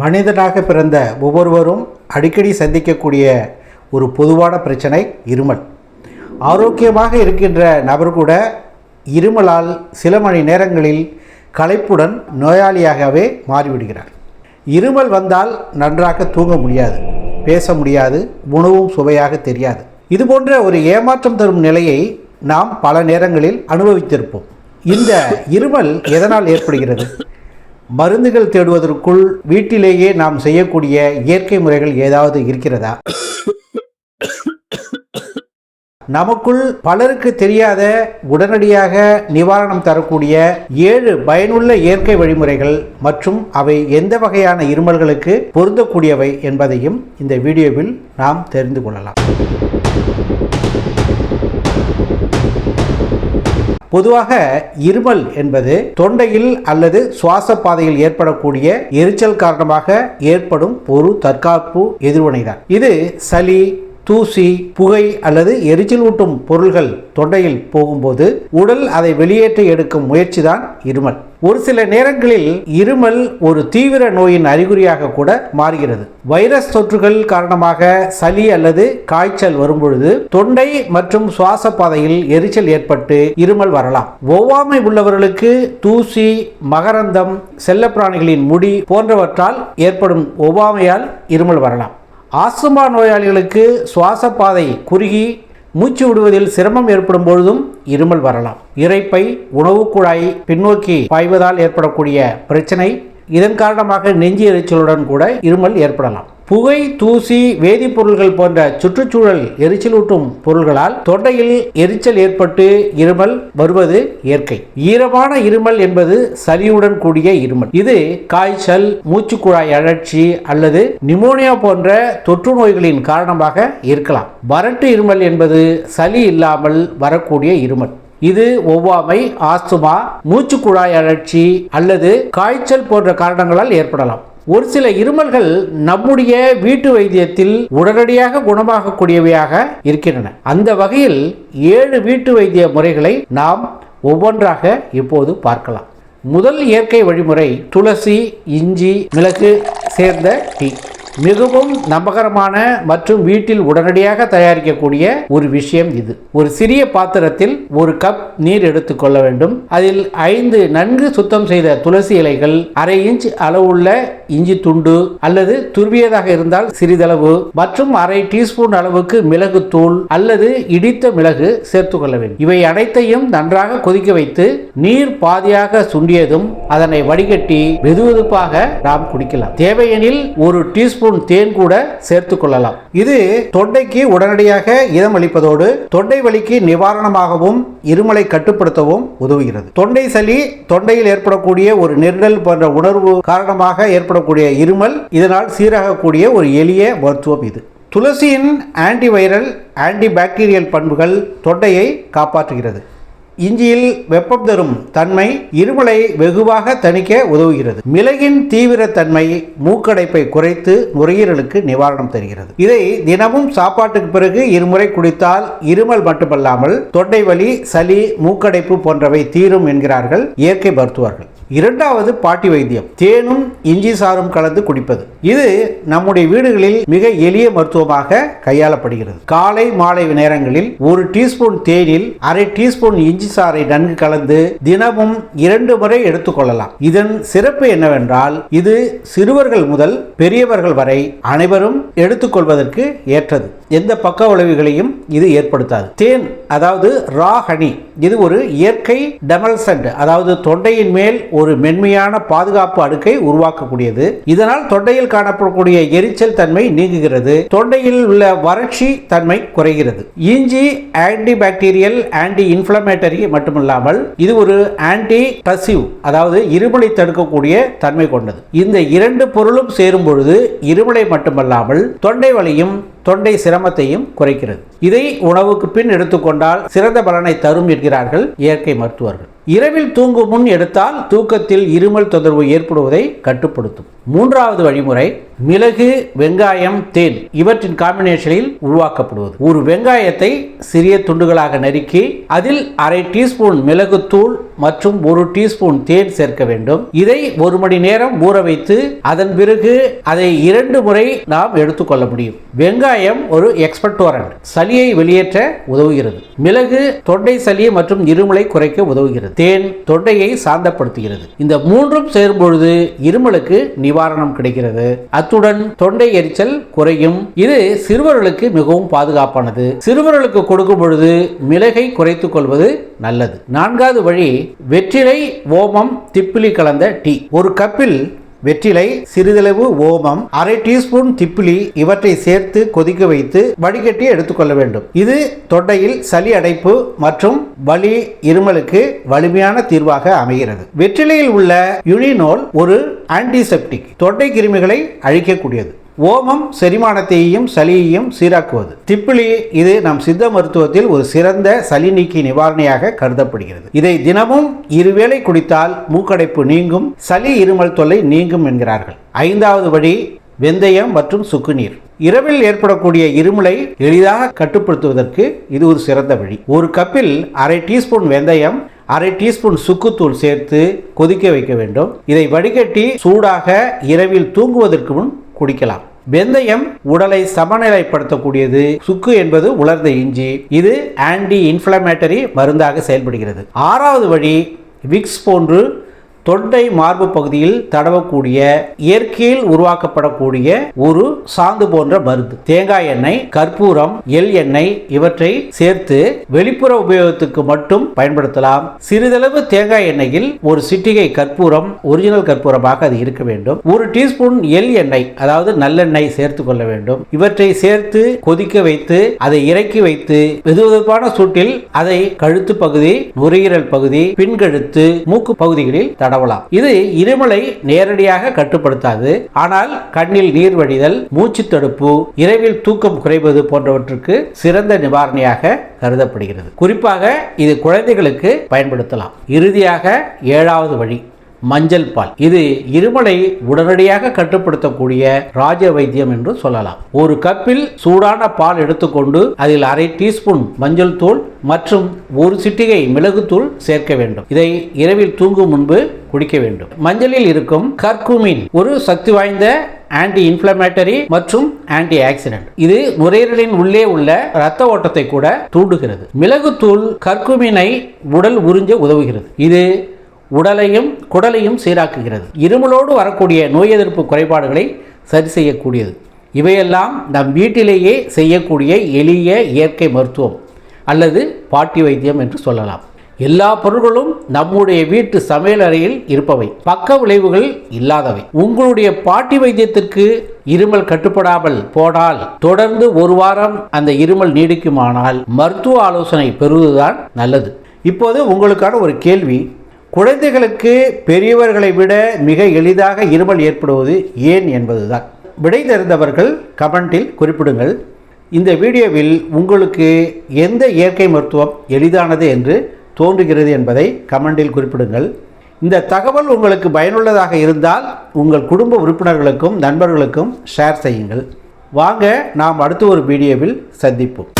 மனிதனாக பிறந்த ஒவ்வொருவரும் அடிக்கடி சந்திக்கக்கூடிய ஒரு பொதுவான பிரச்சனை இருமல். ஆரோக்கியமாக இருக்கின்ற நபர் கூட இருமலால் சில மணி நேரங்களில் களைப்புடன் நோயாளியாகவே மாறிவிடுகிறார். இருமல் வந்தால் நன்றாக தூங்க முடியாது பேச முடியாது உணவும் சுவையாக தெரியாது. இது போன்ற ஒரு ஏமாற்றம் தரும் நிலையை நாம் பல நேரங்களில் அனுபவித்திருப்போம். இந்த இருமல் எதனால் ஏற்படுகிறது? மருந்துகள் தேடுவதற்குள் வீட்டிலேயே நாம் செய்யக்கூடிய இயற்கை முறைகள் ஏதாவது இருக்கிறதா? நமக்குள் பலருக்கு தெரியாத உடனடியாக நிவாரணம் தரக்கூடிய ஏழு பயனுள்ள இயற்கை வழிமுறைகள் மற்றும் அவை எந்த வகையான இருமல்களுக்கு பொருந்தக்கூடியவை என்பதையும் இந்த வீடியோவில் நாம் தெரிந்து கொள்ளலாம். பொதுவாக இருமல் என்பது தொண்டையில் அல்லது சுவாச பாதையில் ஏற்படக்கூடிய எரிச்சல் காரணமாக ஏற்படும் ஒரு தற்காப்பு எதிர்வினைதான். இது சளி தூசி புகை அல்லது எரிச்சல் ஊட்டும் பொருள்கள் தொண்டையில் போகும்போது உடல் அதை வெளியேற்ற எடுக்கும் முயற்சிதான் இருமல். ஒரு சில நேரங்களில் இருமல் ஒரு தீவிர நோயின் அறிகுறியாக கூட மாறுகிறது. வைரஸ் தொற்றுகள் காரணமாக சளி அல்லது காய்ச்சல் வரும்பொழுது தொண்டை மற்றும் சுவாச பாதையில் எரிச்சல் ஏற்பட்டு இருமல் வரலாம். ஒவ்வாமை உள்ளவர்களுக்கு தூசி மகரந்தம் செல்லப்பிராணிகளின் முடி போன்றவற்றால் ஏற்படும் ஒவ்வாமையால் இருமல் வரலாம். ஆஸ்துமா நோயாளிகளுக்கு சுவாச பாதை குறுகி மூச்சு விடுவதில் சிரமம் ஏற்படும் பொழுதும் இருமல் வரலாம். இறைப்பை உணவு குழாய் பின்னோக்கி பாய்வதால் ஏற்படக்கூடிய பிரச்சனை. இதன் காரணமாக நெஞ்சு எரிச்சலுடன் கூட இருமல் ஏற்படலாம். புகை தூசி வேதிப்பொருள்கள் போன்ற சுற்றுச்சூழல் எரிச்சலூட்டும் பொருள்களால் தொண்டையில் எரிச்சல் ஏற்பட்டு இருமல் வருவது இயற்கை. ஈரமான இருமல் என்பது சளியுடன் கூடிய இருமல். இது காய்ச்சல் மூச்சுக்குழாய் அழற்சி அல்லது நிமோனியா போன்ற தொற்று நோய்களின் காரணமாக இருக்கலாம். வறட்டு இருமல் என்பது சளி இல்லாமல் வரக்கூடிய இருமல். இது ஒவ்வாமை ஆஸ்துமா மூச்சுக்குழாய் அழற்சி அல்லது காய்ச்சல் போன்ற காரணங்களால் ஏற்படலாம். ஒரு சில இருமல்கள் நம்முடைய வீட்டு வைத்தியத்தில் உடனடியாக குணமாகக்கூடியவையாக இருக்கின்றன. அந்த வகையில் ஏழு வீட்டு வைத்திய முறைகளை நாம் ஒவ்வொன்றாக இப்போது பார்க்கலாம். முதல் இயற்கை வழிமுறை துளசி இஞ்சி மிளகு சேர்ந்த டீ. மிகவும் நம்பகரமான மற்றும் வீட்டில் உடனடியாக தயாரிக்கக்கூடிய ஒரு விஷயம் இது. ஒரு சிறிய பாத்திரத்தில் ஒரு கப் நீர் எடுத்துக்கொள்ள வேண்டும். அதில் ஐந்து நன்கு சுத்தம் செய்த துளசி இலைகள் அரை இன்ச் அளவுள்ள இஞ்சி துண்டு அல்லது துருவியதாக இருந்தால் சிறிதளவு மற்றும் அரை டீஸ்பூன் அளவுக்கு மிளகு தூள் அல்லது இடித்த மிளகு சேர்த்து கொள்ள வேண்டும். இவை அனைத்தையும் நன்றாக கொதிக்க வைத்து நீர் பாதியாக சுண்டியதும் அதனை வடிகட்டி வெதுவெதுப்பாக நாம் குடிக்கலாம். தேவையெனில் ஒரு டீஸ்பூன் தேன் கூட சேர்த்து கொள்ளலாம். இது தொண்டைக்கு உடனடியாக இதம் அளிப்பதோடு தொண்டை வலிக்கு நிவாரணமாகவும் இருமலை கட்டுப்படுத்தவும் உதவுகிறது. தொண்டை சளி தொண்டையில் ஏற்படக்கூடிய ஒரு நெருடல் போன்ற உணர்வு காரணமாக ஏற்படக்கூடிய இருமல் இதனால் சீராகக்கூடிய ஒரு எளிய மருத்துவம் இது. துளசியின் ஆன்டிவைரல் ஆன்டி பாக்டீரியல் பண்புகள் தொண்டையை காப்பாற்றுகிறது. இஞ்சியில் வெப்பம் தரும் தன்மை இருமலை வெகுவாக தணிக்க உதவுகிறது. மிளகின் தீவிர தன்மை மூக்கடைப்பை குறைத்து நுரையீரலுக்கு நிவாரணம் தருகிறது. இதை தினமும் சாப்பாட்டுக்கு பிறகு இருமுறை குடித்தால் இருமல் மட்டுமல்லாமல் தொண்டை வலி சளி மூக்கடைப்பு போன்றவை தீரும் என்கிறார்கள் இயற்கை மருத்துவர்கள். இரண்டாவது பாட்டி வைத்தியம். தேனும் இஞ்சி சாறும் கலந்து குடிப்பது. இது நம்முடைய வீடுகளில் மிக எளிய மருத்துவமாக கையாளப்படுகிறது. காலை மாலை நேரங்களில் ஒரு டீஸ்பூன் தேனில் அரை டீஸ்பூன் இஞ்சி சாறை நன்கு கலந்து தினமும் இரண்டு முறை எடுத்துக்கொள்ளலாம் இதன் சிறப்பு என்னவென்றால் இது சிறுவர்கள் முதல் பெரியவர்கள் வரை அனைவரும் எடுத்துக்கொள்வதற்கு ஏற்றது. எந்த பக்க விளைவுகளையும் இது ஏற்படுத்தாது. தேன் அதாவது ரா ஹனி இது ஒரு இயற்கை டெமல்சன்ட் அதாவது தொண்டையின் மேல் ஒரு மென்மையான பாதுகாப்பு அடுக்கை உருவாக்கக்கூடியது. இதனால் தொண்டையில் காணப்படக்கூடிய எரிச்சல் தன்மை நீங்குகிறது. தொண்டையில் உள்ள வறட்சி தன்மை குறைகிறது. இஞ்சி ஆன்டி பாக்டீரியல் ஆன்டி இன்ஃபிளமேட்டரி மட்டுமில்லாமல் இது ஒரு ஆன்டி டசிவ் அதாவது இருமலை தடுக்கக்கூடிய தன்மை கொண்டது. இந்த இரண்டு பொருளும் சேரும் பொழுது இருமலை மட்டுமல்லாமல் தொண்டை வலியும் தொண்டை சிரமத்தையும் குறைக்கிறது. இதை உணவுக்கு பின் எடுத்துக்கொண்டால் சிறந்த பலனை தரும் என்கிறார்கள் இயற்கை மருத்துவர்கள். இரவில் தூங்கும் முன் எடுத்தால் தூக்கத்தில் இருமல் தொந்தரவு ஏற்படுவதை கட்டுப்படுத்தும். மூன்றாவது வழிமுறை மிளகு வெங்காயம் தேன் இவற்றின் காம்பினேஷனில் உருவாக்கப்படுவது. ஒரு வெங்காயத்தை சிறிய துண்டுகளாக நறுக்கி அதில் அரை டீஸ்பூன் மிளகுத்தூள் மற்றும் ஒரு டீஸ்பூன் தேன் சேர்க்க வேண்டும். இதை ஒரு மணி நேரம் ஊற வைத்து அதன் பிறகு அதை இரண்டு முறை நாம் எடுத்துக்கொள்ள முடியும். வெங்காயம் ஒரு எக்ஸ்பர்டோரண்ட் சளியை வெளியேற்ற உதவுகிறது. மிளகு தொண்டை சளி மற்றும் இருமலை குறைக்க உதவுகிறது. தேன் தொண்டையை சாந்தப்படுத்துகிறது. இந்த மூன்றும் சேரும் பொழுது இருமலுக்கு நிவாரணம் கிடைக்கிறது. அத்துடன் தொண்டை எரிச்சல் குறையும். இது சிறுவர்களுக்கு மிகவும் பாதுகாப்பானது. சிறுவர்களுக்கு கொடுக்கும் பொழுது மிளகை குறைத்துக் கொள்வது நல்லது. நான்காவது வழி வெற்றிலை ஓமம் திப்பிலி கலந்த டீ. ஒரு கப்பில் வெற்றிலை சிறிதளவு ஓமம் அரை டீஸ்பூன் திப்பிலி இவற்றை சேர்த்து கொதிக்க வைத்து வடிகட்டி எடுத்துக்கொள்ள வேண்டும். இது தொண்டையில் சளி அடைப்பு மற்றும் வலி இருமலுக்கு வலிமையான தீர்வாக அமைகிறது. வெற்றிலையில் உள்ள யுனினோல் ஒரு ஆன்டிசெப்டிக் தொண்டை கிருமிகளை அழிக்கக்கூடியது. ஓமம் செரிமானத்தையும் சளியையும் சீராக்குவது. திப்பிலி இது நம் சித்த மருத்துவத்தில் ஒரு சிறந்த சளி நீக்கி நிவாரணியாக கருதப்படுகிறது. இதை தினமும் இருவேளை குடித்தால் மூக்கடைப்பு நீங்கும் சளி இருமல் தொல்லை நீங்கும் என்கிறார்கள். ஐந்தாவது வழி வெந்தயம் மற்றும் சுக்குநீர். இரவில் ஏற்படக்கூடிய இருமலை எளிதாக கட்டுப்படுத்துவதற்கு இது ஒரு சிறந்த வழி. ஒரு கப்பில் அரை டீஸ்பூன் வெந்தயம் அரை டீஸ்பூன் சுக்குத்தூள் சேர்த்து கொதிக்க வைக்க வேண்டும். இதை வடிகட்டி சூடாக இரவில் தூங்குவதற்கு முன் குடிக்கலாம். வெந்தயம் உடலை சமநிலைப்படுத்தக்கூடியது. சுக்கு என்பது உலர்ந்த இஞ்சி. இது ஆன்டி இன்ஃப்ளமேட்டரி மருந்தாக செயல்படுகிறது. ஆறாவது வழி விக்ஸ் போன்று தொண்டை மார்பு பகுதியில் தடவக்கூடிய இயற்கையில் உருவாக்கப்படக்கூடிய ஒரு சாந்து போன்ற மருந்து. தேங்காய் எண்ணெய் கற்பூரம் எள் எண்ணெய் இவற்றை சேர்த்து வெளிப்புற உபயோகத்துக்கு மட்டும் பயன்படுத்தலாம். சிறிதளவு தேங்காய் எண்ணெயில் ஒரு சிட்டிகை கற்பூரம் ஒரிஜினல் கற்பூரமாக அது இருக்க வேண்டும். ஒரு டீஸ்பூன் எள் எண்ணெய் அதாவது நல்லெண்ணெய் சேர்த்து கொள்ள வேண்டும். இவற்றை சேர்த்து கொதிக்க வைத்து அதை இறக்கி வைத்து வெதுவெதுப்பான சூட்டில் அதை கழுத்து பகுதி நுரையீரல் பகுதி பின்கழுத்து மூக்கு பகுதிகளில் தடவலாம் இது இருமலை நேரடியாக கட்டுப்படுத்தாது. ஆனால் கண்ணில் நீர் வடிதல் மூச்சு தடுப்பு இரவில் தூக்கம் குறைவது போன்றவற்றுக்கு சிறந்த நிவாரணியாக கருதப்படுகிறது. குறிப்பாக இது குழந்தைகளுக்கு பயன்படுத்தலாம். இறுதியாக ஏழாவது வழி. மஞ்சள் பால். இது இருமலை உடனடியாக கட்டுப்படுத்தக்கூடிய ராஜ வைத்தியம் என்று சொல்லலாம். ஒரு கப்பில் சூடான பால் எடுத்துக்கொண்டு அதில் அரை டீஸ்பூன் மஞ்சள் தூள் மற்றும் ஒரு சிட்டிகை மிளகுத்தூள் சேர்க்க வேண்டும். இதை இரவில் தூங்கும் முன்பு குடிக்க வேண்டும். மஞ்சளில் இருக்கும் கர்குமின் ஒரு சக்தி வாய்ந்த ஆன்டி இன்ஃப்ளமேட்டரி மற்றும் ஆன்டி ஆக்சிடென்ட் இது நுரையீரலின் உள்ளே உள்ள இரத்த ஓட்டத்தை கூட தூண்டுகிறது. மிளகுத்தூள் கர்குமினை உடல் உறிஞ்ச உதவுகிறது. இது உடலையும் குடலையும் சீராக்குகிறது. இருமலோடு வரக்கூடிய நோய் எதிர்ப்பு குறைபாடுகளை சரி செய்யக்கூடியது. இவையெல்லாம் நம் வீட்டிலேயே செய்யக்கூடிய எளிய இயற்கை மருத்துவம் அல்லது பாட்டி வைத்தியம் என்று சொல்லலாம். எல்லா பொருட்களும் நம்முடைய வீட்டு சமையல் அறையில் இருப்பவை. பக்க விளைவுகள் இல்லாதவை. உங்களுடைய பாட்டி வைத்தியத்திற்கு இருமல் கட்டுப்படாமல் போனால் தொடர்ந்து ஒரு வாரம் அந்த இருமல் நீடிக்குமானால் மருத்துவ ஆலோசனை பெறுவதுதான் நல்லது. இப்போது உங்களுக்கான ஒரு கேள்வி. குழந்தைகளுக்கு பெரியவர்களை விட மிக எளிதாக இருமல் ஏற்படுவது ஏன் என்பதுதான். விடை தெரிந்தவர்கள் கமெண்டில் குறிப்பிடுங்கள். இந்த வீடியோவில் உங்களுக்கு எந்த இயற்கை மருத்துவம் எளிதானது என்று தோன்றுகிறது என்பதை கமெண்டில் குறிப்பிடுங்கள். இந்த தகவல் உங்களுக்கு பயனுள்ளதாக இருந்தால் உங்கள் குடும்ப உறுப்பினர்களுக்கும் நண்பர்களுக்கும் ஷேர் செய்யுங்கள். வாங்க நாம் அடுத்த ஒரு வீடியோவில் சந்திப்போம்.